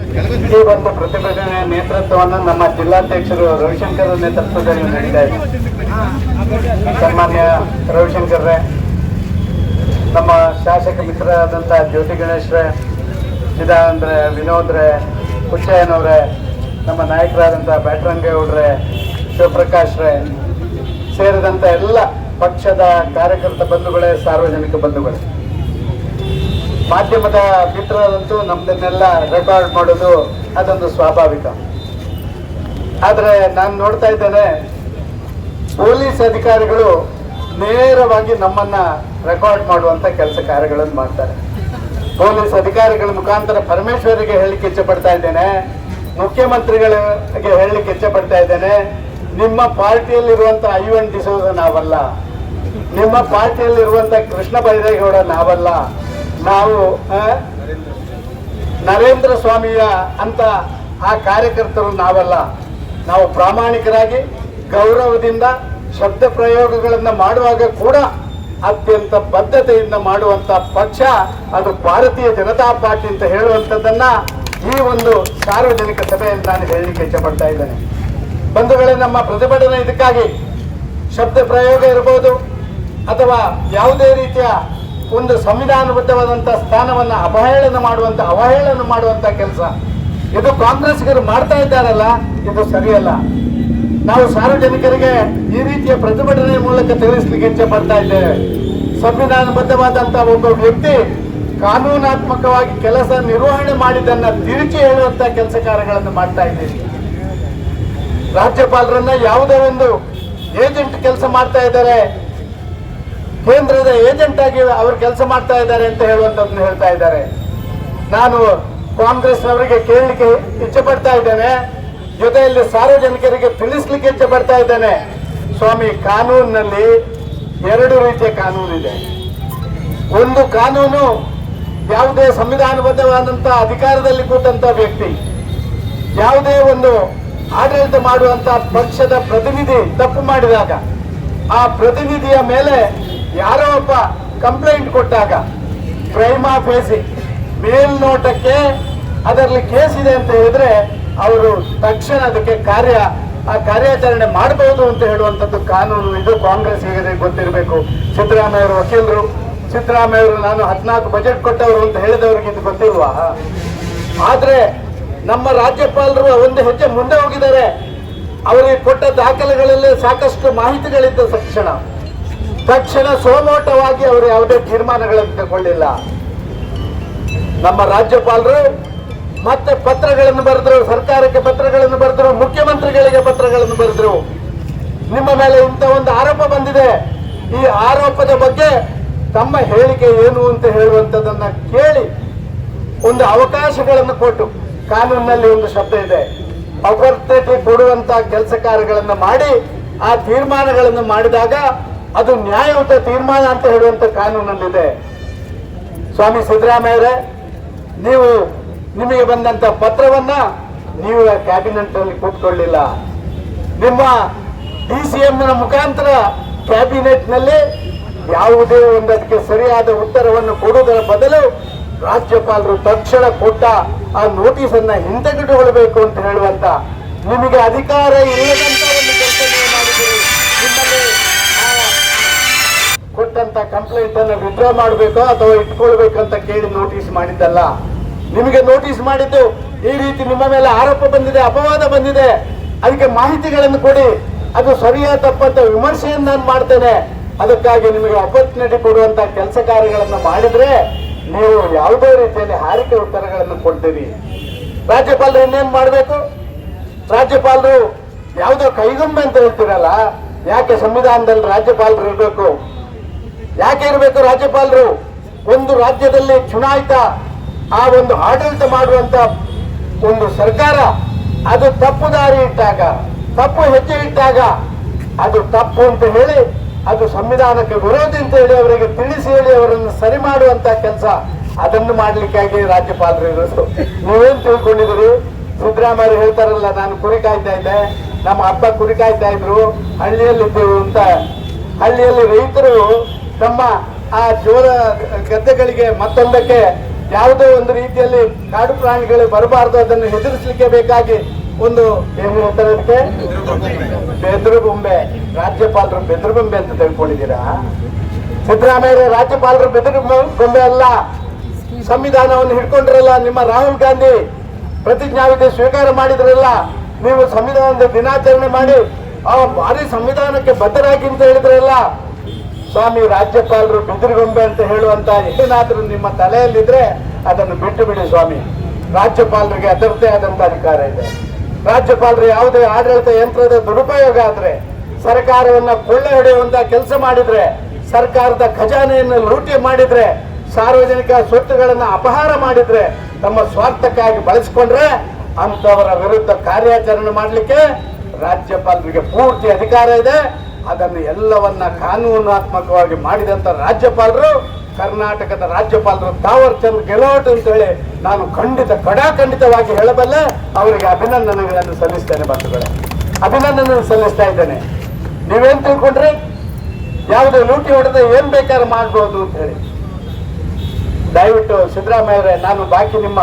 ಈ ಒಂದು ಪ್ರತಿಭಟನೆ ನೇತೃತ್ವವನ್ನು ನಮ್ಮ ಜಿಲ್ಲಾಧ್ಯಕ್ಷರು ರವಿಶಂಕರ್ ನೇತೃತ್ವದಲ್ಲಿ ನಡೀತಾ ಇದೆ. ಸನ್ಮಾನ್ಯ ರವಿಶಂಕರ್ರೆ, ನಮ್ಮ ಶಾಸಕ ಮಿತ್ರರಾದಂಥ ಜ್ಯೋತಿ ಗಣೇಶ್ರೆ ಚಿದಾನಂದ್ರೆ ವಿನೋದ್ರೆ, ಹುಚ್ಚಯ್ಯನವ್ರೆ, ನಮ್ಮ ನಾಯಕರಾದಂಥ ಬ್ಯಾಟ್ರಂಗೇಗೌಡ್ರೆ, ಶಿವಪ್ರಕಾಶ್ರೆ ಸೇರಿದಂಥ ಎಲ್ಲ ಪಕ್ಷದ ಕಾರ್ಯಕರ್ತ ಬಂಧುಗಳೇ, ಸಾರ್ವಜನಿಕ ಬಂಧುಗಳೇ. ಮಾಧ್ಯಮದ ಮಿತ್ರರಂತೂ ನಮ್ದನ್ನೆಲ್ಲ ರೆಕಾರ್ಡ್ ಮಾಡೋದು ಅದೊಂದು ಸ್ವಾಭಾವಿಕ. ಆದರೆ ನಾನು ನೋಡ್ತಾ ಇದ್ದೇನೆ, ಪೊಲೀಸ್ ಅಧಿಕಾರಿಗಳು ನೇರವಾಗಿ ನಮ್ಮನ್ನ ರೆಕಾರ್ಡ್ ಮಾಡುವಂತ ಕೆಲಸ ಕಾರ್ಯಗಳನ್ನು ಮಾಡ್ತಾರೆ. ಪೊಲೀಸ್ ಅಧಿಕಾರಿಗಳ ಮುಖಾಂತರ ಪರಮೇಶ್ವರಿಗೆ ಹೇಳಲಿಕ್ಕೆ ಇಚ್ಛೆ ಪಡ್ತಾ ಇದ್ದೇನೆ, ಮುಖ್ಯಮಂತ್ರಿಗಳಿಗೆ ಹೇಳಲಿಕ್ಕೆ ಇಚ್ಛೆ ಪಡ್ತಾ ಇದ್ದೇನೆ, ನಿಮ್ಮ ಪಾರ್ಟಿಯಲ್ಲಿರುವಂತ ಐವನ್ ಡಿಸೋದ ನಾವಲ್ಲ, ನಿಮ್ಮ ಪಾರ್ಟಿಯಲ್ಲಿರುವಂತ ಕೃಷ್ಣ ಬೈರೇಗೌಡ ನಾವಲ್ಲ ನಾವು ನರೇಂದ್ರ ಸ್ವಾಮಿಯ ಅಂತ ಆ ಕಾರ್ಯಕರ್ತರು ನಾವಲ್ಲ. ನಾವು ಪ್ರಾಮಾಣಿಕರಾಗಿ ಗೌರವದಿಂದ ಶಬ್ದ ಪ್ರಯೋಗಗಳನ್ನು ಮಾಡುವಾಗ ಕೂಡ ಅತ್ಯಂತ ಬದ್ಧತೆಯಿಂದ ಮಾಡುವಂಥ ಪಕ್ಷ ಅದು ಭಾರತೀಯ ಜನತಾ ಪಾರ್ಟಿ ಅಂತ ಹೇಳುವಂಥದ್ದನ್ನು ಈ ಒಂದು ಸಾರ್ವಜನಿಕ ಸಭೆಯಲ್ಲಿ ನಾನು ಹೇಳಲಿಕ್ಕೆ ಇಷ್ಟಪಡ್ತಾ ಇದ್ದೇನೆ. ಬಂಧುಗಳೇ, ನಮ್ಮ ಪ್ರತಿಭಟನೆ ಇದಕ್ಕಾಗಿ ಶಬ್ದ ಪ್ರಯೋಗ ಇರಬಹುದು ಅಥವಾ ಯಾವುದೇ ರೀತಿಯ ಒಂದು ಸಂವಿಧಾನಬದ್ಧವಾದಂಥ ಸ್ಥಾನವನ್ನು ಅವಹೇಳನ ಮಾಡುವಂತ ಅವಹೇಳನ ಮಾಡುವಂತ ಕೆಲಸ. ಇದು ಕಾಂಗ್ರೆಸ್ಗರು ಮಾಡ್ತಾ ಇದ್ದಾರಲ್ಲ, ಇದು ಸರಿಯಲ್ಲ. ನಾವು ಸಾರ್ವಜನಿಕರಿಗೆ ಈ ರೀತಿಯ ಪ್ರತಿಭಟನೆ ಮೂಲಕ ತಿಳಿಸ್ಲಿಕ್ಕೆ ಇಚ್ಛೆ ಪಡ್ತಾ ಇದ್ದೇವೆ. ಸಂವಿಧಾನಬದ್ಧವಾದಂಥ ಒಬ್ಬ ವ್ಯಕ್ತಿ ಕಾನೂನಾತ್ಮಕವಾಗಿ ಕೆಲಸ ನಿರ್ವಹಣೆ ಮಾಡಿದ್ದನ್ನ ತಿರುಚಿ ಹೇಳುವಂತ ಕೆಲಸ ಕಾರ್ಯಗಳನ್ನು ಮಾಡ್ತಾ ಇದ್ದೀವಿ ರಾಜ್ಯಪಾಲರನ್ನ ಯಾವುದೇ ಒಂದು ಏಜೆಂಟ್ ಕೆಲಸ ಮಾಡ್ತಾ ಇದ್ದಾರೆ. ಕೇಂದ್ರದ ಏಜೆಂಟ್ ಆಗಿ ಅವರು ಕೆಲಸ ಮಾಡ್ತಾ ಇದ್ದಾರೆ ಅಂತ ಹೇಳುವಂಥದ್ದನ್ನು ಹೇಳ್ತಾ ಇದ್ದಾರೆ. ನಾನು ಕಾಂಗ್ರೆಸ್ ಅವರಿಗೆ ಕೇಳಲಿಕ್ಕೆ ಇಚ್ಛೆ ಪಡ್ತಾ ಇದ್ದೇನೆ. ಜೊತೆಯಲ್ಲಿ ಸಾರ್ವಜನಿಕರಿಗೆ ತಿಳಿಸ್ಲಿಕ್ಕೆ ಇಚ್ಛೆ ಪಡ್ತಾ ಇದ್ದೇನೆ. ಸ್ವಾಮಿ, ಕಾನೂನಿನಲ್ಲಿ ಎರಡು ರೀತಿಯ ಕಾನೂನು ಇದೆ. ಒಂದು ಕಾನೂನು ಯಾವುದೇ ಸಂವಿಧಾನಬದ್ಧವಾದಂತ ಅಧಿಕಾರದಲ್ಲಿ ಕೂತಂತ ವ್ಯಕ್ತಿ, ಯಾವುದೇ ಒಂದು ಆಡಳಿತ ಮಾಡುವಂತ ಪಕ್ಷದ ಪ್ರತಿನಿಧಿ ತಪ್ಪು ಮಾಡಿದಾಗ, ಆ ಪ್ರತಿನಿಧಿಯ ಮೇಲೆ ಯಾರೋ ಒಬ್ಬ ಕಂಪ್ಲೇಂಟ್ ಕೊಟ್ಟಾಗ, ಪ್ರೈಮಾ ಫೇಸಿ ಮೇಲ್ನೋಟಕ್ಕೆ ಅದರಲ್ಲಿ ಕೇಸ್ ಇದೆ ಅಂತ ಹೇಳಿದ್ರೆ ಅವರು ತಕ್ಷಣ ಅದಕ್ಕೆ ಕಾರ್ಯ, ಆ ಕಾರ್ಯಾಚರಣೆ ಮಾಡಬಹುದು ಅಂತ ಹೇಳುವಂಥದ್ದು ಕಾನೂನು ಇದು. ಕಾಂಗ್ರೆಸ್ ಹೇಗಿದೆ ಗೊತ್ತಿರಬೇಕು. ಸಿದ್ದರಾಮಯ್ಯ ವಕೀಲರು ಸಿದ್ದರಾಮಯ್ಯ ನಾನು ಹದಿನಾಲ್ಕು ಬಜೆಟ್ ಕೊಟ್ಟವರು ಅಂತ ಹೇಳಿದವ್ರಿಗೆ ಇದು ಗೊತ್ತಿಲ್ವಾ? ಆದರೆ ನಮ್ಮ ರಾಜ್ಯಪಾಲರು ಒಂದು ಹೆಜ್ಜೆ ಮುಂದೆ ಹೋಗಿದ್ದಾರೆ. ಅವರಿಗೆ ಕೊಟ್ಟ ದಾಖಲೆಗಳಲ್ಲಿ ಸಾಕಷ್ಟು ಮಾಹಿತಿಗಳಿದ್ದ ತಕ್ಷಣ. ತಕ್ಷಣ ಸೋಮೋಟವಾಗಿ ಅವರು ಯಾವುದೇ ತೀರ್ಮಾನಗಳನ್ನು ತಗೊಳ್ಳಿಲ್ಲ ನಮ್ಮ ರಾಜ್ಯಪಾಲರು ಮತ್ತೆ ಪತ್ರಗಳನ್ನು ಬರೆದ್ರು, ಸರ್ಕಾರಕ್ಕೆ ಪತ್ರಗಳನ್ನು ಬರೆದ್ರು, ಮುಖ್ಯಮಂತ್ರಿಗಳಿಗೆ ಪತ್ರಗಳನ್ನು ಬರೆದ್ರು. ನಿಮ್ಮ ಮೇಲೆ ಇಂಥ ಒಂದು ಆರೋಪ ಬಂದಿದೆ. ಈ ಆರೋಪದ ಬಗ್ಗೆ ತಮ್ಮ ಹೇಳಿಕೆ ಏನು ಅಂತ ಹೇಳುವಂಥದ್ದನ್ನ ಕೇಳಿ ಒಂದು ಅವಕಾಶಗಳನ್ನು ಕೊಟ್ಟು ಕಾನೂನಿನಲ್ಲಿ ಒಂದು ಶಬ್ದ ಇದೆ. ಅಪರ್ತೆಗೆ ಕೊಡುವಂತ ಕೆಲಸ ಕಾರ್ಯಗಳನ್ನು ಮಾಡಿ, ಆ ತೀರ್ಮಾನಗಳನ್ನು ಮಾಡಿದಾಗ ಅದು ನ್ಯಾಯಯುತ ತೀರ್ಮಾನ ಅಂತ ಹೇಳುವಂತ ಕಾನೂನಲ್ಲಿದೆ. ಸ್ವಾಮಿ ಸಿದ್ದರಾಮಯ್ಯರೇ ನೀವು ನಿಮಗೆ ಬಂದಂತ ಪತ್ರವನ್ನ ನೀವು ಕ್ಯಾಬಿನೆಟ್ ಅಲ್ಲಿ ಕೂತ್ಕೊಳ್ಳಿಲ್ಲ. ನಿಮ್ಮ ಡಿ ಸಿ ಎಂನ ಮುಖಾಂತರ ಕ್ಯಾಬಿನೆಟ್ನಲ್ಲಿ ಯಾವುದೇ ಒಂದು ಅದಕ್ಕೆ ಸರಿಯಾದ ಉತ್ತರವನ್ನು ಕೊಡುವುದರ ಬದಲು ರಾಜ್ಯಪಾಲರು ತಕ್ಷಣ ಕೊಟ್ಟ ಆ ನೋಟಿಸ್ ಅನ್ನ ಹಿಂತೆಗೆದುಕೊಳ್ಬೇಕು ಅಂತ ಹೇಳುವಂತ ನಿಮಗೆ ಅಧಿಕಾರ ಇಲ್ಲದಂತ ಕೊಟ್ಟಂತ ಕಂಪ್ಲೇಂಟ್ ಅನ್ನು ವಿಡ್ರಾ ಮಾಡಬೇಕೋ ಅಥವಾ ಇಟ್ಕೊಳ್ಬೇಕಂತ ಕೇಳಿ ನೋಟಿಸ್ ಮಾಡಿದ್ದಲ್ಲ? ನಿಮಗೆ ನೋಟಿಸ್ ಮಾಡಿದ್ದು ಈ ರೀತಿ ನಿಮ್ಮ ಮೇಲೆ ಆರೋಪ ಬಂದಿದೆ, ಅಪವಾದ ಬಂದಿದೆ. ಅದಕ್ಕೆ ಮಾಹಿತಿಗಳನ್ನು ಕೊಡಿ. ಅದು ಸರಿಯಾ ತಪ್ಪಂತ ವಿಮರ್ಶೆಯನ್ನು ನಾನು ಮಾಡ್ತೇನೆ. ಅದಕ್ಕಾಗಿ ನಿಮಗೆ ಅಪರ್ಚುನಿಟಿ ಕೊಡುವಂತ ಕೆಲಸ ಕಾರ್ಯಗಳನ್ನು ಮಾಡಿದ್ರೆ ನೀವು ಯಾವುದೇ ರೀತಿಯಲ್ಲಿ ಹಾರಿಕೆ ಉತ್ತರಗಳನ್ನು ಕೊಡ್ತೀರಿ. ರಾಜ್ಯಪಾಲರು ಇನ್ನೇನು ಮಾಡಬೇಕು? ರಾಜ್ಯಪಾಲರು ಯಾವುದೋ ಕೈಗೊಂಬೆ ಅಂತ ಹೇಳ್ತೀರಲ್ಲ? ಯಾಕೆ ಸಂವಿಧಾನದಲ್ಲಿ ರಾಜ್ಯಪಾಲರು ಇರಬೇಕು? ಯಾಕೆ ಇರಬೇಕು ರಾಜ್ಯಪಾಲರು? ಒಂದು ರಾಜ್ಯದಲ್ಲಿ ಚುನಾಯಿತ, ಆ ಒಂದು ಆಡಳಿತ ಮಾಡುವಂತ ಒಂದು ಸರ್ಕಾರ, ಅದು ತಪ್ಪು ದಾರಿ ಇಟ್ಟಾಗ, ತಪ್ಪು ಹೆಜ್ಜೆ ಇಟ್ಟಾಗ ಅದು ತಪ್ಪು ಅಂತ ಹೇಳಿ, ಅದು ಸಂವಿಧಾನಕ್ಕೆ ವಿರೋಧಿ ಅಂತ ಹೇಳಿ ಅವರಿಗೆ ತಿಳಿಸಿ ಹೇಳಿ ಅವರನ್ನು ಸರಿ ಮಾಡುವಂತ ಕೆಲಸ ಅದನ್ನು ಮಾಡ್ಲಿಕ್ಕಾಗಿ ರಾಜ್ಯಪಾಲರು ಇರೋದು. ನೀವೇನ್ ತಿಳ್ಕೊಂಡಿದ್ರು ಸಿದ್ದರಾಮಯ್ಯ ಹೇಳ್ತಾರಲ್ಲ, ನಾನು ಕುರಿ ಕಾಯ್ತಾ ಇದ್ದೆ, ನಮ್ಮ ಅಪ್ಪ ಕುರಿ ಕಾಯ್ತಾ ಇದ್ರು, ಹಳ್ಳಿಯಲ್ಲಿದ್ದೆವು ಅಂತ. ಹಳ್ಳಿಯಲ್ಲಿ ರೈತರು ತಮ್ಮ ಆ ಜೋರ ಗದ್ದೆಗಳಿಗೆ ಮತ್ತೊಂದಕ್ಕೆ ಯಾವುದೋ ಒಂದು ರೀತಿಯಲ್ಲಿ ಕಾಡು ಪ್ರಾಣಿಗಳು ಬರಬಾರದು, ಅದನ್ನು ಹೆದರಿಸಲಿಕ್ಕೆ ಬೇಕಾಗಿ ಒಂದು ಏನು ಹೇಳ್ತಾರಂತೆ ಬೆದ್ರಬೊಂಬೆ. ಬೆದರು ಬೊಂಬೆ ರಾಜ್ಯಪಾಲರು ಬೆದ್ರಬೊಂಬೆ ಅಂತ ತಿಳ್ಕೊಂಡಿದ್ದೀರಾ? ಸಿದ್ದರಾಮಯ್ಯ ರಾಜ್ಯಪಾಲರು ಬೆದ್ರಬೊಂಬೆ ಅಲ್ಲ, ಸಂವಿಧಾನವನ್ನು ಹಿಡ್ಕೊಂಡಿರಲ್ಲ, ನಿಮ್ಮ ರಾಹುಲ್ ಗಾಂಧಿ ಪ್ರತಿಜ್ಞಾವಿಧಿ ಸ್ವೀಕಾರ ಮಾಡಿದ್ರಲ್ಲ, ನೀವು ಸಂವಿಧಾನದ ದಿನಾಚರಣೆ ಮಾಡಿ, ಆ ಭಾರಿ ಸಂವಿಧಾನಕ್ಕೆ ಬದ್ಧರಾಗಿ ಅಂತ ಹೇಳಿದ್ರಲ್ಲ ಸ್ವಾಮಿ ರಾಜ್ಯಪಾಲರು ಬಿದಿರುಗೊಂಬೆ ಅಂತ ಹೇಳುವಂತ ಏನಾದರೂ ನಿಮ್ಮ ತಲೆಯಲ್ಲಿದ್ರೆ ಅದನ್ನು ಬಿಟ್ಟು ಬಿಡಿ ಸ್ವಾಮಿ. ರಾಜ್ಯಪಾಲರಿಗೆ ಅದರದ್ದೇ ಆದಂತ ಅಧಿಕಾರ ಇದೆ. ರಾಜ್ಯಪಾಲರು ಯಾವುದೇ ಆಡಳಿತ ಯಂತ್ರದ ದುರುಪಯೋಗ ಆದ್ರೆ, ಸರ್ಕಾರವನ್ನ ಕೊಳ್ಳೆ ಹೊಡೆಯುವಂತ ಕೆಲಸ ಮಾಡಿದ್ರೆ, ಸರ್ಕಾರದ ಖಜಾನೆಯನ್ನು ಲೂಟಿ ಮಾಡಿದ್ರೆ, ಸಾರ್ವಜನಿಕ ಸ್ವತ್ತುಗಳನ್ನು ಅಪಹಾರ ಮಾಡಿದ್ರೆ ತಮ್ಮ ಸ್ವಾರ್ಥಕ್ಕಾಗಿ ಬಳಸಿಕೊಂಡ್ರೆ ಅಂತವರ ವಿರುದ್ಧ ಕಾರ್ಯಾಚರಣೆ ಮಾಡಲಿಕ್ಕೆ ರಾಜ್ಯಪಾಲರಿಗೆ ಪೂರ್ತಿ ಅಧಿಕಾರ ಇದೆ. ಅದನ್ನು ಎಲ್ಲವನ್ನ ಕಾನೂನಾತ್ಮಕವಾಗಿ ಮಾಡಿದಂತ ರಾಜ್ಯಪಾಲರು, ಕರ್ನಾಟಕದ ರಾಜ್ಯಪಾಲರು ತಾವರ್ ಚಂದ್ ಗೆಲೋಟ್ ಅಂತ ಹೇಳಿ ನಾನು ಖಂಡಿತ ಕಡಾಖಂಡಿತವಾಗಿ ಹೇಳಬಲ್ಲ, ಅವರಿಗೆ ಅಭಿನಂದನೆಗಳನ್ನು ಸಲ್ಲಿಸ್ತೇನೆ ಬಂಧುಗಳೇ. ಅಭಿನಂದನೆ ಸಲ್ಲಿಸ್ತಾ ಇದ್ದೇನೆ. ನೀವೇನ್ ತಿಳ್ಕೊಂಡ್ರಿ? ಯಾವುದೇ ಲೂಟಿ ಹೊಡೆದ ಏನ್ ಬೇಕಾದ್ರೆ ಮಾಡ್ಬೋದು ಅಂತ ಹೇಳಿ ದಯವಿಟ್ಟು ಸಿದ್ದರಾಮಯ್ಯವರೇ ನಾನು ಬಾಕಿ ನಿಮ್ಮ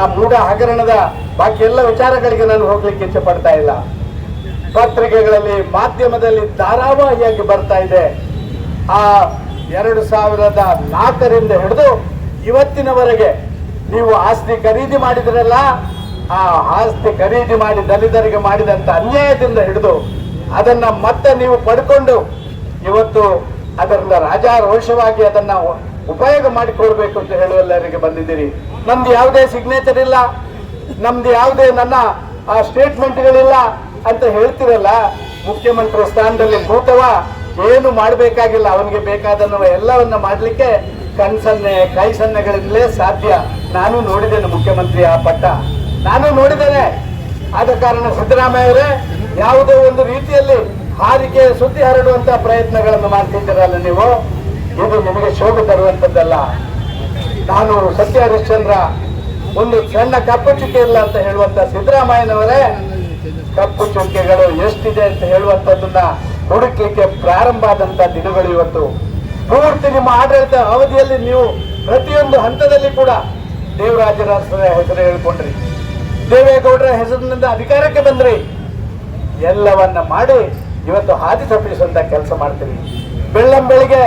ಆ ಮೂಢ ಹಗರಣದ ಬಾಕಿ ಎಲ್ಲ ವಿಚಾರಗಳಿಗೆ ನಾನು ಹೋಗ್ಲಿಕ್ಕೆ ಇಚ್ಛೆ ಪಡ್ತಾ ಇಲ್ಲ. ಪತ್ರಿಕೆಗಳಲ್ಲಿ ಮಾಧ್ಯಮದಲ್ಲಿ ಧಾರಾವಾಹಿಯಾಗಿ ಬರ್ತಾ ಇದೆ. ಆ ಎರಡು ಸಾವಿರದ ನಾಲ್ಕರಿಂದ ಹಿಡಿದು ಇವತ್ತಿನವರೆಗೆ ನೀವು ಆಸ್ತಿ ಖರೀದಿ ಮಾಡಿದ್ರಲ್ಲ, ಆ ಆಸ್ತಿ ಖರೀದಿ ಮಾಡಿ ದಲಿತರಿಗೆ ಮಾಡಿದಂತ ಅನ್ಯಾಯದಿಂದ ಹಿಡಿದು ಅದನ್ನ ಮತ್ತೆ ನೀವು ಪಡ್ಕೊಂಡು ಇವತ್ತು ಅದರಿಂದ ರಾಜಾರೋಷವಾಗಿ ಅದನ್ನ ಉಪಯೋಗ ಮಾಡಿಕೊಳ್ಬೇಕು ಅಂತ ಹೇಳುವಲ್ಲರಿಗೆ ಬಂದಿದ್ದೀರಿ. ನಮ್ದು ಯಾವುದೇ ಸಿಗ್ನೇಚರ್ ಇಲ್ಲ. ನಮ್ದು ಯಾವುದೇ ನನ್ನ ಸ್ಟೇಟ್ಮೆಂಟ್ಗಳಿಲ್ಲ ಅಂತ ಹೇಳ್ತಿರಲ್ಲ, ಮುಖ್ಯಮಂತ್ರಿ ಸ್ಥಾನದಲ್ಲಿ ಕೂತವ ಏನು ಮಾಡಬೇಕಾಗಿಲ್ಲ, ಅವನಿಗೆ ಬೇಕಾದನ್ನು ಎಲ್ಲವನ್ನ ಮಾಡಲಿಕ್ಕೆ ಕಣ್ಸನ್ನೆ ಕೈ ಸನ್ನೆಗಳಿಂದಲೇ ಸಾಧ್ಯ. ನಾನು ನೋಡಿದ್ದೇನೆ ಮುಖ್ಯಮಂತ್ರಿ ಆ ಪಟ್ಟ. ನಾನು ನೋಡಿದ್ದೇನೆ. ಆದ ಕಾರಣ ಸಿದ್ದರಾಮಯ್ಯ ಅವರೇ, ಯಾವುದೋ ಒಂದು ರೀತಿಯಲ್ಲಿ ಹಾರಿಕೆ, ಸುದ್ದಿ ಹರಡುವಂತ ಪ್ರಯತ್ನಗಳನ್ನು ಮಾಡ್ತಿದ್ದೀರಲ್ಲ ನೀವು. ಇದು ನಿಮಗೆ ಶೋಭೆ ತರುವಂತದ್ದಲ್ಲ ನಾನು ಸತ್ಯ ಹರಿಶ್ಚಂದ್ರ ಒಂದು ಸಣ್ಣ ಕಪ್ಪು ಚುಕ್ಕೆ ಇಲ್ಲ ಅಂತ ಹೇಳುವಂತ ಸಿದ್ದರಾಮಯ್ಯನವರೇ ಕಪ್ಪು ಚುಕ್ಕೆಗಳು ಎಷ್ಟಿದೆ ಅಂತ ಹೇಳುವಂತದ್ದನ್ನ ಹುಡುಕಲಿಕ್ಕೆ ಪ್ರಾರಂಭ ಆದಂತ ದಿನಗಳು ಇವತ್ತು. ಪೂರ್ತಿ ನಿಮ್ಮ ಆಡಳಿತ ಅವಧಿಯಲ್ಲಿ ನೀವು ಪ್ರತಿಯೊಂದು ಹಂತದಲ್ಲಿ ಕೂಡ ದೇವರಾಜರ ಹೆಸರು ಹೇಳ್ಕೊಂಡ್ರಿ. ದೇವೇಗೌಡರ ಹೆಸರಿನಿಂದ ಅಧಿಕಾರಕ್ಕೆ ಬಂದ್ರಿ. ಎಲ್ಲವನ್ನ ಮಾಡಿ ಇವತ್ತು ಹಾದಿ ತಪ್ಪಿಸುವಂತ ಕೆಲಸ ಮಾಡ್ತೀರಿ. ಬೆಳ್ಳಂ ಬೆಳಿಗ್ಗೆ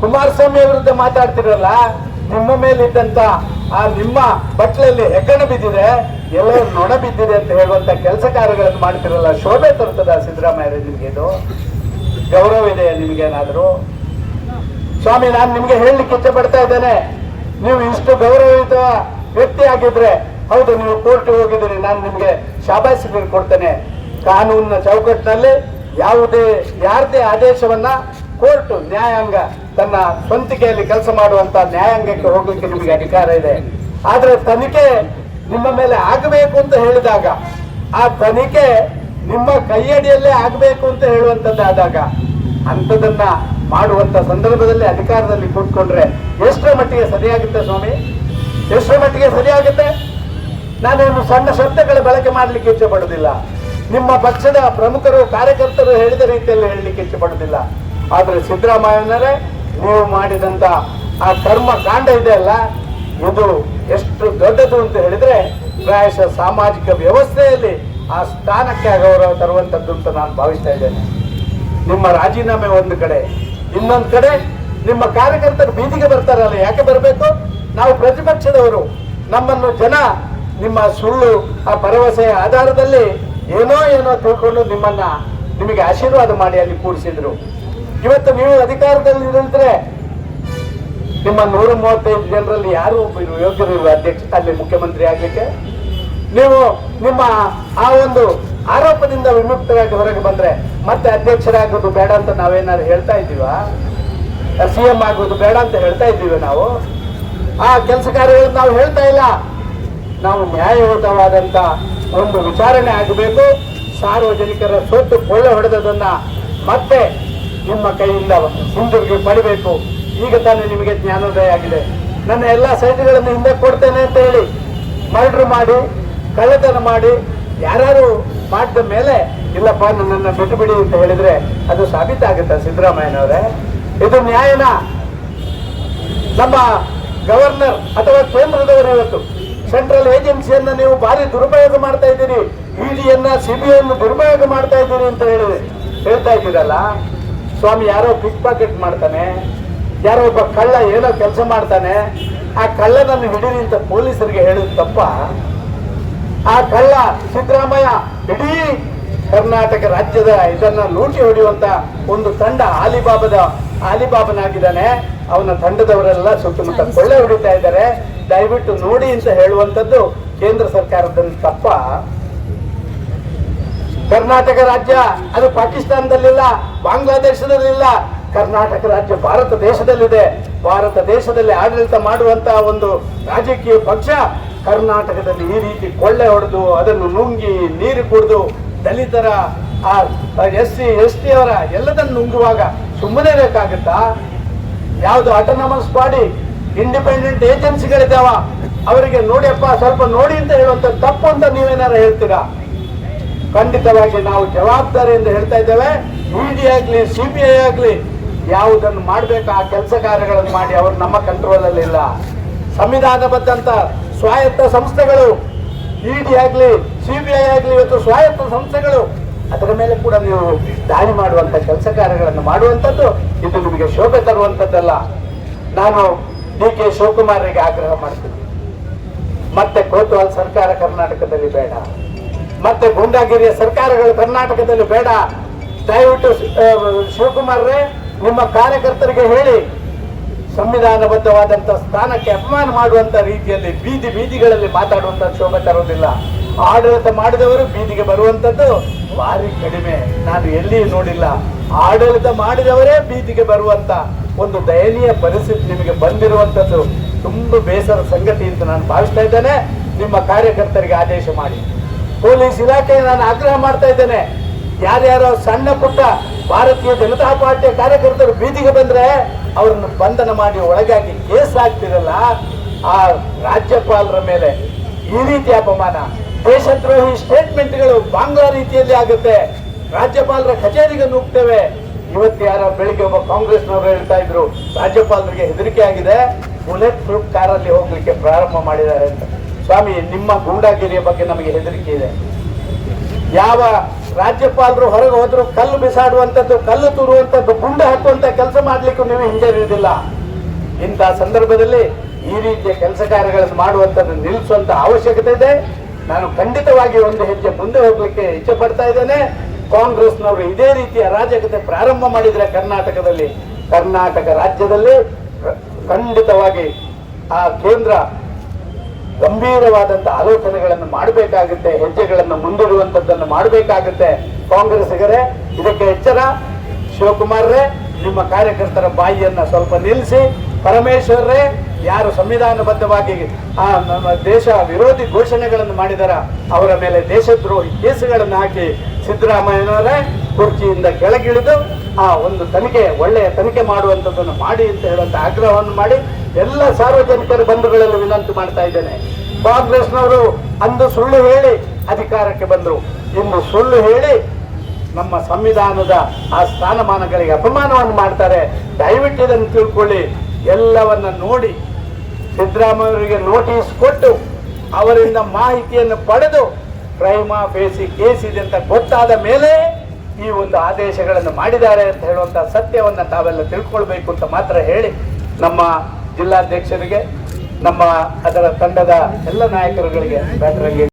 ಕುಮಾರಸ್ವಾಮಿ ವಿರುದ್ಧ ಮಾತಾಡ್ತಿರಲ್ಲ? ನಿಮ್ಮ ಮೇಲಿದ್ದಂತ ಆ ನಿಮ್ಮ ಬಟ್ಲಲ್ಲಿ ಹೆಗ್ಗಣ ಬಿದ್ದಿದೆ, ಎಲ್ಲ ನೊಣ ಬಿದ್ದಿದೆ ಅಂತ ಹೇಳುವಂತ ಕೆಲಸ ಕಾರ್ಯಗಳನ್ನು ಮಾಡ್ತಿರಲ್ಲ, ಶೋಭೆ ತರ್ತದ ಸಿದ್ದರಾಮಯ್ಯ ನಿಮ್ಗೆ ಇದು? ಗೌರವ ಇದೆಯಾ ನಿಮ್ಗೇನಾದ್ರೂ? ಸ್ವಾಮಿ, ನಾನು ನಿಮ್ಗೆ ಹೇಳಲಿಕ್ಕೆ ಇಚ್ಛೆ ಪಡ್ತಾ ಇದ್ದೇನೆ. ನೀವು ಇಷ್ಟು ಗೌರವಯುತ ವ್ಯಕ್ತಿ ಆಗಿದ್ರೆ, ಹೌದು, ನೀವು ಕೋರ್ಟ್ ಹೋಗಿದ್ದೀರಿ, ನಾನು ನಿಮ್ಗೆ ಶಾಬಾಸಿ ಕೊಡ್ತೇನೆ. ಕಾನೂನಿನ ಚೌಕಟ್ಟಿನಲ್ಲಿ ಯಾವುದೇ, ಯಾರದೇ ಆದೇಶವನ್ನ ಕೋರ್ಟ್ ನ್ಯಾಯಾಂಗ ತನ್ನ ಸ್ವಂತಿಕೆಯಲ್ಲಿ ಕೆಲಸ ಮಾಡುವಂತ ನ್ಯಾಯಾಂಗಕ್ಕೆ ಹೋಗಲಿಕ್ಕೆ ನಿಮಗೆ ಅಧಿಕಾರ ಇದೆ. ಆದ್ರೆ ತನಿಖೆ ನಿಮ್ಮ ಮೇಲೆ ಆಗಬೇಕು ಅಂತ ಹೇಳಿದಾಗ, ಆ ತನಿಖೆ ನಿಮ್ಮ ಕೈಯಡಿಯಲ್ಲೇ ಆಗಬೇಕು ಅಂತ ಹೇಳುವಂತದ್ದಾದಾಗ ಅಂಥದನ್ನ ಮಾಡುವಂತ ಸಂದರ್ಭದಲ್ಲಿ ಅಧಿಕಾರದಲ್ಲಿ ಕೂತ್ಕೊಂಡ್ರೆ ಎಷ್ಟರ ಮಟ್ಟಿಗೆ ಸರಿಯಾಗುತ್ತೆ ಸ್ವಾಮಿ? ಎಷ್ಟರ ಮಟ್ಟಿಗೆ ಸರಿಯಾಗುತ್ತೆ? ನಾನೇನು ಸಣ್ಣ ಶಬ್ದಗಳ ಬಳಕೆ ಮಾಡಲಿಕ್ಕೆ ಇಚ್ಛೆ ಪಡುವುದಿಲ್ಲ ನಿಮ್ಮ ಪಕ್ಷದ ಪ್ರಮುಖರು, ಕಾರ್ಯಕರ್ತರು ಹೇಳಿದ ರೀತಿಯಲ್ಲಿ ಹೇಳಲಿಕ್ಕೆ ಇಚ್ಛೆ ಪಡುವುದಿಲ್ಲ ಆದರೆ ಸಿದ್ದರಾಮಯ್ಯನಲ್ಲೇ ನೀವು ಮಾಡಿದಂತ ಆ ಕರ್ಮ ಕಾಂಡ ಇದೆ ಅಲ್ಲ, ಇದು ಎಷ್ಟು ದೊಡ್ಡದು ಅಂತ ಹೇಳಿದ್ರೆ ಪ್ರಾಯಶಃ ಸಾಮಾಜಿಕ ವ್ಯವಸ್ಥೆಯಲ್ಲಿ ಆ ಸ್ಥಾನಕ್ಕೆ ಗೌರವ ತರುವಂಥದ್ದು ಅಂತ ನಾನು ಭಾವಿಸ್ತಾ ಇದ್ದೇನೆ. ನಿಮ್ಮ ರಾಜೀನಾಮೆ ಒಂದು ಕಡೆ, ಇನ್ನೊಂದು ಕಡೆ ನಿಮ್ಮ ಕಾರ್ಯಕರ್ತರು ಬೀದಿಗೆ ಬರ್ತಾರಲ್ಲ, ಯಾಕೆ ಬರಬೇಕು? ನಾವು ಪ್ರತಿಪಕ್ಷದವರು, ನಮ್ಮನ್ನು ಜನ ನಿಮ್ಮ ಸುಳ್ಳು, ಆ ಭರವಸೆಯ ಆಧಾರದಲ್ಲಿ ಏನೋ ಏನೋ ತಿಳ್ಕೊಂಡು ನಿಮ್ಮನ್ನ ನಿಮಗೆ ಆಶೀರ್ವಾದ ಮಾಡಿ ಅಲ್ಲಿ ಕೂಡಿಸಿದ್ರು ಇವತ್ತು ನೀವು ಅಧಿಕಾರದಲ್ಲಿ ನಿಂತರೆ ನಿಮ್ಮ ನೂರ ಮೂವತ್ತೈದು ಜನರಲ್ಲಿ ಯಾರು ಒಬ್ಬರು ಯೋಗ್ಯರು ಅಧ್ಯಕ್ಷ ಅಲ್ಲಿ ಮುಖ್ಯಮಂತ್ರಿ ಆಗ್ಲಿಕ್ಕೆ? ನೀವು ನಿಮ್ಮ ಆ ಒಂದು ಆರೋಪದಿಂದ ವಿಮುಕ್ತರಾಗಿ ಹೊರಗೆ ಬಂದ್ರೆ ಮತ್ತೆ ಅಧ್ಯಕ್ಷರಾಗೋದು ಬೇಡ ಅಂತ ನಾವೇನಾದ್ರು ಹೇಳ್ತಾ ಇದ್ದೀವ? ಸಿ ಎಂ ಆಗೋದು ಬೇಡ ಅಂತ ಹೇಳ್ತಾ ಇದ್ದೀವಿ ನಾವು. ಆ ಕೆಲಸ ಕಾರ್ಯಗಳನ್ನು ನಾವು ಹೇಳ್ತಾ ಇಲ್ಲ. ನಾವು ನ್ಯಾಯಯುತವಾದಂತ ಒಂದು ವಿಚಾರಣೆ ಆಗಬೇಕು. ಸಾರ್ವಜನಿಕರ ಸೊತ್ತು ಕೊಳ್ಳೆ ಹೊಡೆದದನ್ನ ಮತ್ತೆ ನಿಮ್ಮ ಕೈಯಿಂದ ಹಿಂದಿರುಗಿ ಪಡಿಬೇಕು. ಈಗ ತಾನೇ ನಿಮಗೆ ಜ್ಞಾನೋದಯ ಆಗಿದೆ ನನ್ನ ಎಲ್ಲ ಸೈಟ್ಗಳನ್ನು ಹಿಂದೆ ಕೊಡ್ತೇನೆ ಅಂತ ಹೇಳಿ ಮರ್ಡ್ರ್ ಮಾಡಿ, ಕಳ್ಳತನ ಮಾಡಿ ಯಾರು ಮಾಡಿದ ಮೇಲೆ, ಇಲ್ಲಪ್ಪ, ನನ್ನನ್ನು ಬಿಟ್ಟು ಬಿಡಿ ಅಂತ ಹೇಳಿದ್ರೆ ಅದು ಸಾಬೀತಾಗುತ್ತೆ ಸಿದ್ದರಾಮಯ್ಯನವರೇ. ಇದು ನ್ಯಾಯನ ನಮ್ಮ ಗವರ್ನರ್ ಅಥವಾ ಕೇಂದ್ರದವರು ಇವತ್ತು ಸೆಂಟ್ರಲ್ ಏಜೆನ್ಸಿಯನ್ನ ನೀವು ಭಾರಿ ದುರುಪಯೋಗ ಮಾಡ್ತಾ ಇದ್ದೀರಿ ಇಡಿಯನ್ನ ಸಿಬಿಐಯನ್ನು ದುರುಪಯೋಗ ಮಾಡ್ತಾ ಇದ್ದೀರಿ ಅಂತ ಹೇಳಿ ಹೇಳ್ತಾ ಇದ್ದೀರಲ್ಲ. ಸ್ವಾಮಿ ಯಾರೋ ಪಿಕ್ ಪಾಕೆಟ್ ಮಾಡ್ತಾನೆ ಯಾರೋ ಒಬ್ಬ ಕಳ್ಳ ಏನೋ ಕೆಲಸ ಮಾಡ್ತಾನೆ ಆ ಕಳ್ಳನನ್ನು ಹಿಡೀರಿ ಅಂತ ಪೊಲೀಸರಿಗೆ ಹೇಳಿದ ತಪ್ಪ. ಆ ಕಳ್ಳ ಸಿದ್ದರಾಮಯ್ಯ ಇಡೀ ಕರ್ನಾಟಕ ರಾಜ್ಯದ ಇದನ್ನ ಲೂಟಿ ಹೊಡೆಯುವಂತ ಒಂದು ತಂಡ ಆಲಿಬಾಬದ ಆಲಿಬಾಬನಾಗಿದ್ದಾನೆ. ಅವನ ತಂಡದವರೆಲ್ಲ ಸುತ್ತಮುತ್ತ ಕೊಳ್ಳೆ ಹೊಡಿತಾ ಇದ್ದಾರೆ. ದಯವಿಟ್ಟು ನೋಡಿ ಅಂತ ಹೇಳುವಂತದ್ದು ಕೇಂದ್ರ ಸರ್ಕಾರದ ತಪ್ಪ. ಕರ್ನಾಟಕ ರಾಜ್ಯ, ಅದು ಪಾಕಿಸ್ತಾನದಲ್ಲಿಲ್ಲ, ಬಾಂಗ್ಲಾದೇಶದಲ್ಲಿಲ್ಲ, ಕರ್ನಾಟಕ ರಾಜ್ಯ ಭಾರತ ದೇಶದಲ್ಲಿದೆ. ಭಾರತ ದೇಶದಲ್ಲಿ ಆಡಳಿತ ಮಾಡುವಂತಹ ಒಂದು ರಾಜಕೀಯ ಪಕ್ಷ, ಕರ್ನಾಟಕದಲ್ಲಿ ಈ ರೀತಿ ಕೊಳ್ಳೆ ಹೊಡೆದು, ಅದನ್ನು ನುಂಗಿ ನೀರು ಕುಡಿದು, ದಲಿತರ, ಆ, ಎಸ್ ಸಿ, ಎಸ್ ಟಿ ಅವರ ಎಲ್ಲದನ್ನು ನುಂಗುವಾಗ ಸುಮ್ಮನೆ ಬೇಕಾಗುತ್ತಾ? ಯಾವುದು ಆಟೋನಮಸ್ ಬಾಡಿ ಇಂಡಿಪೆಂಡೆಂಟ್ ಏಜೆನ್ಸಿಗಳಿದ್ದಾವ ಅವರಿಗೆ ನೋಡಿಯಪ್ಪ, ಸ್ವಲ್ಪ ನೋಡಿ ಅಂತ ಹೇಳುವಂತ ತಪ್ಪು ಅಂತ ನೀವೇನಾರ ಹೇಳ್ತೀರಾ? ಖಂಡಿತವಾಗಿ ನಾವು ಜವಾಬ್ದಾರಿಯಿಂದ ಹೇಳ್ತಾ ಇದ್ದೇವೆ. ಇಡಿ ಬಿ ಐ ಆಗಲಿ, ಯಾವುದನ್ನು ಮಾಡಬೇಕು, ಆ ಕೆಲಸ ಕಾರ್ಯಗಳನ್ನು ಮಾಡಿ ಅವರು ನಮ್ಮ ಕಂಟ್ರೋಲ್ ಅಲ್ಲಿ ಇಲ್ಲ. ಸಂವಿಧಾನಬದ್ಧಂತ ಸ್ವಾಯತ್ತ ಸಂಸ್ಥೆಗಳು ಇಡಿ ಬಿ ಐ ಆಗಲಿ, ಇವತ್ತು ಸ್ವಾಯತ್ತ ಸಂಸ್ಥೆಗಳು, ಅದರ ಮೇಲೆ ಕೂಡ ನೀವು ದಾಳಿ ಮಾಡುವಂತ ಕೆಲಸ ಕಾರ್ಯಗಳನ್ನು ಮಾಡುವಂಥದ್ದು ಇದು ನಿಮಗೆ ಶೋಭೆ ತರುವಂಥದ್ದಲ್ಲ. ನಾನು ಡಿ ಕೆ ಶಿವಕುಮಾರ್ಗೆ ಆಗ್ರಹ ಮಾಡ್ತೀನಿ. ಮತ್ತೆ ಕೋತ್ವಾಲ್ ಸರ್ಕಾರ ಕರ್ನಾಟಕದಲ್ಲಿ ಬೇಡ. ಮತ್ತೆ ಗೂಂಡಾಗಿರಿಯ ಸರ್ಕಾರಗಳು ಕರ್ನಾಟಕದಲ್ಲಿ ಬೇಡ. ದಯವಿಟ್ಟು ಶಿವಕುಮಾರ್ ಶಿವಕುಮಾರ್ರೆ, ನಿಮ್ಮ ಕಾರ್ಯಕರ್ತರಿಗೆ ಹೇಳಿ. ಸಂವಿಧಾನಬದ್ಧವಾದಂತಹ ಸ್ಥಾನಕ್ಕೆ ಅಪಮಾನ ಮಾಡುವಂತ ರೀತಿಯಲ್ಲಿ ಬೀದಿ ಬೀದಿಗಳಲ್ಲಿ ಮಾತಾಡುವಂತ ಶೋಭೆ ತರುವುದಿಲ್ಲ. ಆಡಳಿತ ಮಾಡಿದವರು ಬೀದಿಗೆ ಬರುವಂತದ್ದು ಭಾರಿ ಕಡಿಮೆ. ನಾನು ಎಲ್ಲಿಯೂ ನೋಡಿಲ್ಲ. ಆಡಳಿತ ಮಾಡಿದವರೇ ಬೀದಿಗೆ ಬರುವಂತ ಒಂದು ದಯನೀಯ ಪರಿಸ್ಥಿತಿ ನಿಮಗೆ ಬಂದಿರುವಂತದ್ದು ತುಂಬಾ ಬೇಸರ ಸಂಗತಿ ಅಂತ ನಾನು ಭಾವಿಸ್ತಾ ಇದ್ದೇನೆ. ನಿಮ್ಮ ಕಾರ್ಯಕರ್ತರಿಗೆ ಆದೇಶ ಮಾಡಿ. ಪೊಲೀಸ್ ಇಲಾಖೆ ನಾನು ಆಗ್ರಹ ಮಾಡ್ತಾ ಇದ್ದೇನೆ. ಯಾರ್ಯಾರೋ ಸಣ್ಣ ಪುಟ್ಟ ಭಾರತೀಯ ಜನತಾ ಪಾರ್ಟಿಯ ಕಾರ್ಯಕರ್ತರು ಬೀದಿಗೆ ಬಂದ್ರೆ ಅವ್ರನ್ನ ಬಂಧನ ಮಾಡಿ ಒಳಗಾಗಿ ಕೇಸ್ ಹಾಕ್ತಿರಲ್ಲ, ಆ ರಾಜ್ಯಪಾಲರ ಮೇಲೆ ಈ ರೀತಿ ಅಪಮಾನ. ದೇಶದ್ರೋಹಿ ಸ್ಟೇಟ್ಮೆಂಟ್ಗಳು ಬಾಂಗ್ಲಾ ರೀತಿಯಲ್ಲಿ ಆಗುತ್ತೆ. ರಾಜ್ಯಪಾಲರ ಕಚೇರಿಗೆ ನುಗ್ತೇವೆ. ಇವತ್ತು ಯಾರೋ ಬೆಳಿಗ್ಗೆ ಒಬ್ಬ ಕಾಂಗ್ರೆಸ್ನವರು ಹೇಳ್ತಾ ಇದ್ರು, ರಾಜ್ಯಪಾಲರಿಗೆ ಹೆದರಿಕೆ ಆಗಿದೆ. ಬುಲೆಟ್ ಪ್ರೂಫ್ ಕಾರಲ್ಲಿ ಹೋಗ್ಲಿಕ್ಕೆ ಪ್ರಾರಂಭ ಮಾಡಿದ್ದಾರೆ ಅಂತ. ಸ್ವಾಮಿ, ನಿಮ್ಮ ಗೂಂಡಾಗಿರಿಯ ಬಗ್ಗೆ ನಮಗೆ ಹೆದರಿಕೆ ಇದೆ. ಯಾವ ರಾಜ್ಯಪಾಲರು ಹೊರಗೆ ಹೋದ್ರು ಕಲ್ಲು ಬಿಸಾಡುವಂಥದ್ದು, ಕಲ್ಲು ತೂರುವಂಥದ್ದು, ಗುಂಡು ಹಾಕುವಂತ ಕೆಲಸ ಮಾಡಲಿಕ್ಕೂ ನೀವು ಹಿಂಜರಿಯುವುದಿಲ್ಲ ಇಂಥ ಸಂದರ್ಭದಲ್ಲಿ ಈ ರೀತಿಯ ಕೆಲಸ ಕಾರ್ಯಗಳನ್ನು ಮಾಡುವಂಥದ್ದು ನಿಲ್ಲಿಸುವಂತ ಅವಶ್ಯಕತೆ ಇದೆ. ನಾನು ಖಂಡಿತವಾಗಿ ಒಂದು ಹೆಜ್ಜೆ ಮುಂದೆ ಹೋಗ್ಲಿಕ್ಕೆ ಇಚ್ಛೆ ಪಡ್ತಾ ಇದ್ದೇನೆ. ಕಾಂಗ್ರೆಸ್ನವರು ಇದೇ ರೀತಿಯ ರಾಜಕತೆ ಪ್ರಾರಂಭ ಮಾಡಿದರೆ ಕರ್ನಾಟಕದಲ್ಲಿ, ಕರ್ನಾಟಕ ರಾಜ್ಯದಲ್ಲಿ ಖಂಡಿತವಾಗಿ ಆ ಕೇಂದ್ರ ಗಂಭೀರವಾದಂತ ಆಲೋಚನೆಗಳನ್ನು ಮಾಡಬೇಕಾಗುತ್ತೆ, ಹೆಜ್ಜೆಗಳನ್ನು ಮುಂದಿಡುವಂತದ್ದನ್ನು ಮಾಡಬೇಕಾಗುತ್ತೆ. ಕಾಂಗ್ರೆಸ್ಸಿಗರೇ, ಇದಕ್ಕೆ ಎಚ್ಚರ. ಶಿವಕುಮಾರ್ರೇ, ನಿಮ್ಮ ಕಾರ್ಯಕರ್ತರ ಬಾಯಿಯನ್ನ ಸ್ವಲ್ಪ ನಿಲ್ಲಿಸಿ. ಪರಮೇಶ್ವರ್ರೇ, ಯಾರು ಸಂವಿಧಾನಬದ್ಧವಾಗಿ, ಆ, ನಮ್ಮ ದೇಶ ವಿರೋಧಿ ಘೋಷಣೆಗಳನ್ನು ಮಾಡಿದಾರ, ಅವರ ಮೇಲೆ ದೇಶದ್ರೋಹಿ ಕೇಸುಗಳನ್ನು ಹಾಕಿ ಸಿದ್ದರಾಮಯ್ಯನವರೇ, ಕುರ್ಚಿಯಿಂದ ಕೆಳಗಿಳಿದು ಆ ಒಂದು ತನಿಖೆ, ಒಳ್ಳೆಯ ತನಿಖೆ ಮಾಡುವಂಥದ್ದನ್ನು ಮಾಡಿ ಅಂತ ಹೇಳುವಂಥ ಆಗ್ರಹವನ್ನು ಮಾಡಿ ಎಲ್ಲ ಸಾರ್ವಜನಿಕರ ಬಂಧುಗಳಲ್ಲಿ ವಿನಂತಿ ಮಾಡ್ತಾ ಇದ್ದೇನೆ. ಕಾಂಗ್ರೆಸ್ನವರು ಅಂದು ಸುಳ್ಳು ಹೇಳಿ ಅಧಿಕಾರಕ್ಕೆ ಬಂದರು. ಇಂದು ಸುಳ್ಳು ಹೇಳಿ ನಮ್ಮ ಸಂವಿಧಾನದ ಆ ಸ್ಥಾನಮಾನಗಳಿಗೆ ಅಪಮಾನವನ್ನು ಮಾಡ್ತಾರೆ. ದಯವಿಟ್ಟು ಇದನ್ನು ತಿಳ್ಕೊಳ್ಳಿ. ಎಲ್ಲವನ್ನ ನೋಡಿ ಸಿದ್ದರಾಮಯ್ಯವರಿಗೆ ನೋಟಿಸ್ ಕೊಟ್ಟು ಅವರಿಂದ ಮಾಹಿತಿಯನ್ನು ಪಡೆದು ಪ್ರೈಮಾ ಕೇಸ್ ಇದೆ ಅಂತ ಗೊತ್ತಾದ ಮೇಲೆ ಈ ಒಂದು ಆದೇಶಗಳನ್ನು ಮಾಡಿದ್ದಾರೆ ಅಂತ ಹೇಳುವಂಥ ಸತ್ಯವನ್ನು ತಾವೆಲ್ಲ ತಿಳ್ಕೊಳ್ಬೇಕು ಅಂತ ಮಾತ್ರ ಹೇಳಿ ನಮ್ಮ ಜಿಲ್ಲಾಧ್ಯಕ್ಷರಿಗೆ ನಮ್ಮ ಅದರ ತಂಡದ ಎಲ್ಲ ನಾಯಕರುಗಳಿಗೆ ಡಾಕ್ಟರ್